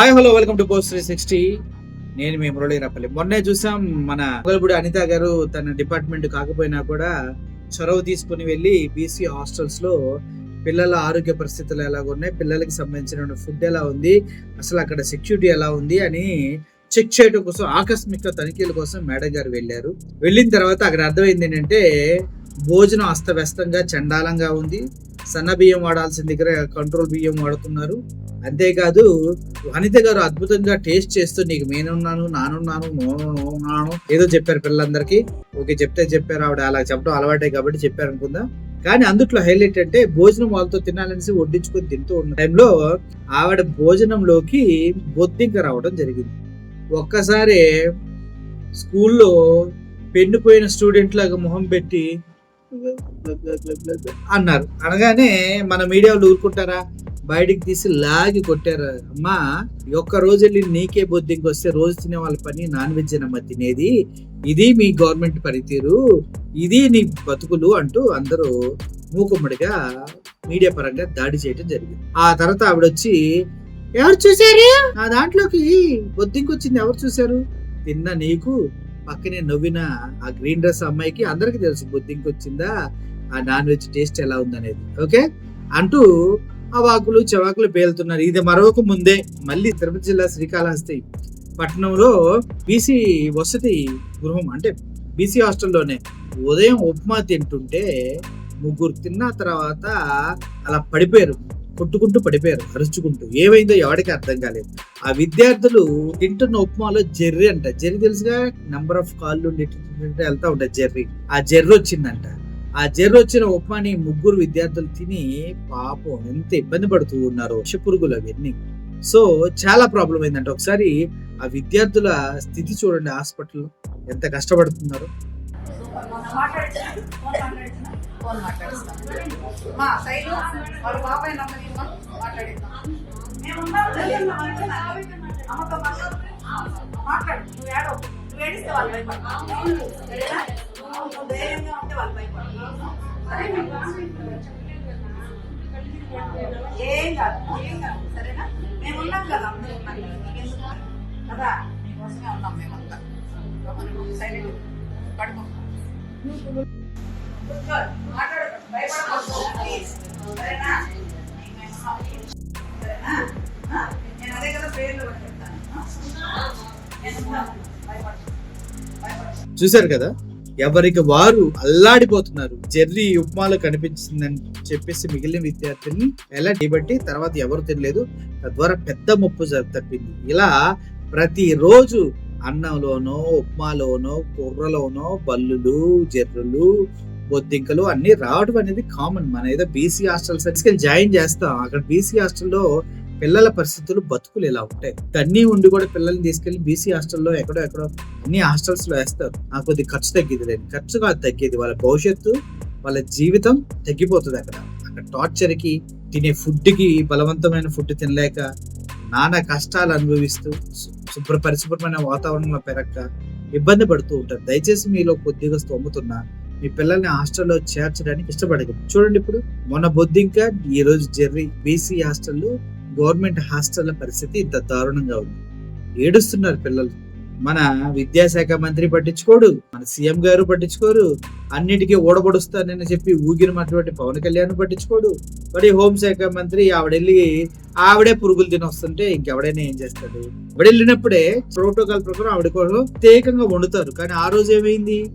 Hi hello welcome to post three sixty నేను మీ మురళీ రప్పలి. మొన్నే చూసాం మన మొగల్పూడి అనిత గారు తన డిపార్ట్మెంట్ కాకపోయినా కూడా చొరవ తీసుకుని వెళ్ళి బీసీ హాస్టల్స్లో పిల్లల ఆరోగ్య పరిస్థితులు ఎలా ఉన్నాయి పిల్లలకి సంబంధించిన ఫుడ్ ఎలా ఉంది అసలు అక్కడ సెక్యూరిటీ ఎలా ఉంది అని చెక్ చేయడం కోసం ఆకస్మిక తనిఖీల కోసం మేడం గారు వెళ్ళారు. వెళ్ళిన తర్వాత అక్కడ అర్థమైంది ఏంటంటే భోజనం అస్తవ్యస్తంగా చండాలంగా ఉంది. సన్న బియ్యం వాడాల్సిన దగ్గర కంట్రోల్ బియ్యం వాడుతున్నారు. అంతేకాదు వనిత గారు అద్భుతంగా టేస్ట్ చేస్తూ నీకు నేనున్నాను నానున్నాను నోనున్నాను ఏదో చెప్పారు పిల్లలందరికీ. ఓకే చెప్తే చెప్పారు ఆవిడ అలా చెప్పడం అలవాటే కాబట్టి చెప్పారు అనుకుందా. కానీ అందుట్లో హైలైట్ అంటే భోజనం వాళ్ళతో తినాలనేసి వడ్డించుకొని తింటూ ఉన్న టైంలో ఆవిడ భోజనంలోకి బొద్దింక రావడం జరిగింది. ఒక్కసారి స్కూల్లో పెండిపోయిన స్టూడెంట్ లాగా మొహం పెట్టి అన్నారు. అనగానే మన మీడియా వాళ్ళు ఊరుకుంటారా? బయటికి తీసి లాగి కొట్టారు? అమ్మా ఒక్క రోజు వెళ్ళి నీకే బొద్దింకి వస్తే రోజు తినే వాళ్ళ పని నాన్ వెజ్ అమ్మ తినేది. ఇది మీ గవర్నమెంట్ పనితీరు. ఇది నీ బతుకులు అంటూ అందరూ మూకుమ్మడిగా మీడియా పరంగా దాడి చేయడం జరిగింది. ఆ తర్వాత ఆవిడ వచ్చి ఎవరు చూసారు ఆ దాంట్లోకి బొద్దింకి వచ్చింది ఎవరు చూసారు తిన్న నీకు పక్కనే నవ్విన ఆ గ్రీన్ డ్రెస్ అమ్మాయికి అందరికి తెలుసు బుద్ధింకి వచ్చిందా ఆ నాన్ వెజ్ టేస్ట్ ఎలా ఉందనేది. ఓకే? అంటూ ఆ వాకులు చవాకులు పేలుతున్నారు. ఇది మరొక ముందే. మళ్ళీ తిరుపతి జిల్లా శ్రీకాళహస్తి పట్టణంలో బీసీ వసతి గృహం అంటే బీసీ హాస్టల్లోనే ఉదయం ఉప్మా తింటుంటే ముగ్గురు తిన్న తర్వాత అలా పడిపోయారు. కొట్టుకుంటూ పడిపోయారు అరుచుకుంటూ. ఏమైందో ఎవరికి అర్థం కాలేదు. ఆ విద్యార్థులు తింటున్న ఉప్మాలో జెర్రీ అంట. జెర్రీ తెలుసుగా? నంబర్ ఆఫ్ కాళ్ళు వెళ్తా ఉంటాయి జెర్రీ. ఆ జెర్రీ వచ్చిందంట. ఆ జెర్రీ వచ్చిన ఉప్మాని ముగ్గురు విద్యార్థులు తిని పాపం ఎంత ఇబ్బంది పడుతూ ఉన్నారు. పురుగులు అవన్నీ. సో చాలా ప్రాబ్లం అయిందంట. ఒకసారి ఆ విద్యార్థుల స్థితి చూడండి హాస్పిటల్లో. ఎంత కష్టపడుతున్నారు? ఫోన్ మాట్లాడిస్తాం మా సైడు వాళ్ళ బాబాయ్ నంబర్ ఇవ్వను మాట్లాడిస్తాం అమ్మతో మాట్లాడు నువ్వు ఏడో నువ్వు ఏడిస్తే వాళ్ళు భయపడతారు. ధైర్యంగా ఉంటే వాళ్ళు భయపడతారు ఏం కాదు ఏం కాదు. సరేనా? మేము ఉన్నాం కదా అందరూ ఉన్నాం కదా కదా మీకోసమే ఉన్నాం మేమంతా. సైలెంట్ పడుకో. నేను అదే కదా పేర్లు చూశారు కదా? ఎవరికి వారు అల్లాడిపోతున్నారు. జెర్రీ ఉప్మాలో కనిపించిందని చెప్పేసి మిగిలిన విద్యార్థుల్ని ఎలా డిబట్టి తర్వాత ఎవరు తినలేదు తద్వారా పెద్ద ముప్పు తప్పింది. ఇలా ప్రతిరోజు అన్నంలోనో ఉప్మాలోనో కూరలోనో బల్లులు జెర్రులు బొద్దింకలు అన్ని రావడం అనేది కామన్ మన ఏదో బీసీ హాస్టల్స్ తీసుకెళ్ళి జాయిన్ చేస్తాం అక్కడ బీసీ హాస్టల్లో పిల్లల పరిస్థితులు బతుకులు ఇలా ఉంటాయి. అన్నీ ఉండి కూడా పిల్లల్ని తీసుకెళ్ళి బీసీ హాస్టల్లో ఎక్కడో ఎక్కడో అన్ని హాస్టల్స్లో వేస్తారు. ఆ కొద్ది ఖర్చు తగ్గేది లేదు ఖర్చు కాదు తగ్గేది. వాళ్ళ భవిష్యత్తు వాళ్ళ జీవితం తగ్గిపోతుంది అక్కడ. అక్కడ టార్చర్కి తినే ఫుడ్కి బలవంతమైన ఫుడ్ తినలేక నానా కష్టాలు అనుభవిస్తూ శుభ్ర పరిశుభ్రమైన వాతావరణంలో పెరక్క ఇబ్బంది పడుతూ ఉంటారు. దయచేసి మీలో కొద్దిగా స్తోమతున్నా మీ పిల్లల్ని హాస్టల్లో చేర్చడానికి ఇష్టపడదు చూడండి ఇప్పుడు మొన్న బొద్దింక ఈ రోజు జెర్రీ బీసీ హాస్టల్లో గవర్నమెంట్ హాస్టల్ పరిస్థితి ఇంత దారుణంగా ఉంది. ఏడుస్తున్నారు పిల్లలు. మన విద్యాశాఖ మంత్రి పట్టించుకోడు మన సీఎం గారు పట్టించుకోరు అన్నిటికీ ఓడబడుస్తానని చెప్పి ఊగినటువంటి పవన్ కళ్యాణ్ పట్టించుకోడు. మరి హోంశాఖ మంత్రి ఆవిడెళ్ళి ఆవిడే పురుగులు తినొస్తుంటే ఇంకెవడైనా ఏం చేస్తాడు? ఆవిడ వెళ్ళినప్పుడే ప్రోటోకాల్ ప్రకారం ఆవిడ కోసం ప్రత్యేకంగా వండుతారు. కానీ ఆ రోజు ఏమైంది?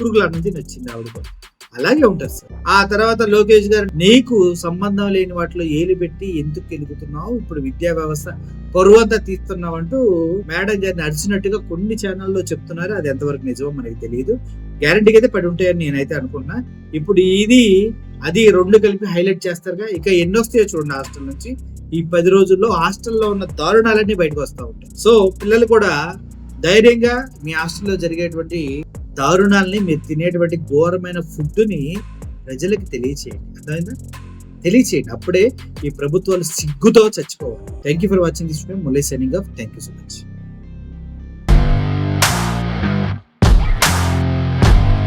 పురుగుల నుంచి నచ్చింది ఆవిడ కూడా. అలాగే ఉంటారు సార్. ఆ తర్వాత లోకేష్ గారు నీకు సంబంధం లేని వాటిలో ఏలు పెట్టి ఎందుకు ఎదుగుతున్నావు? ఇప్పుడు విద్యా వ్యవస్థ పొరువంతా తీస్తున్నావు అంటూ మేడం గారిని అరిచినట్టుగా కొన్ని ఛానల్లో చెప్తున్నారు. అది ఎంతవరకు నిజమో మనకి తెలియదు గ్యారంటీకి అయితే పడి ఉంటాయని నేనైతే అనుకున్నా. ఇప్పుడు ఇది అది రెండు కలిపి హైలైట్ చేస్తారుగా. ఇక ఎన్ని వస్తాయో చూడండి హాస్టల్ నుంచి. ఈ పది రోజుల్లో హాస్టల్లో ఉన్న దారుణాలన్నీ బయటకు వస్తూ ఉంటాయి. సో పిల్లలు కూడా ధైర్యంగా మీ హాస్టల్లో జరిగేటువంటి దారుణాలని మీరు తినేటువంటి ఘోరమైన ఫుడ్ని ప్రజలకు తెలియచేయండి. అర్థమైందా? తెలియచేయండి. అప్పుడే ఈ ప్రభుత్వాలు సిగ్గుతో చచ్చిపోవాలి. Thank you for watching this Murali signing off. Thank you so much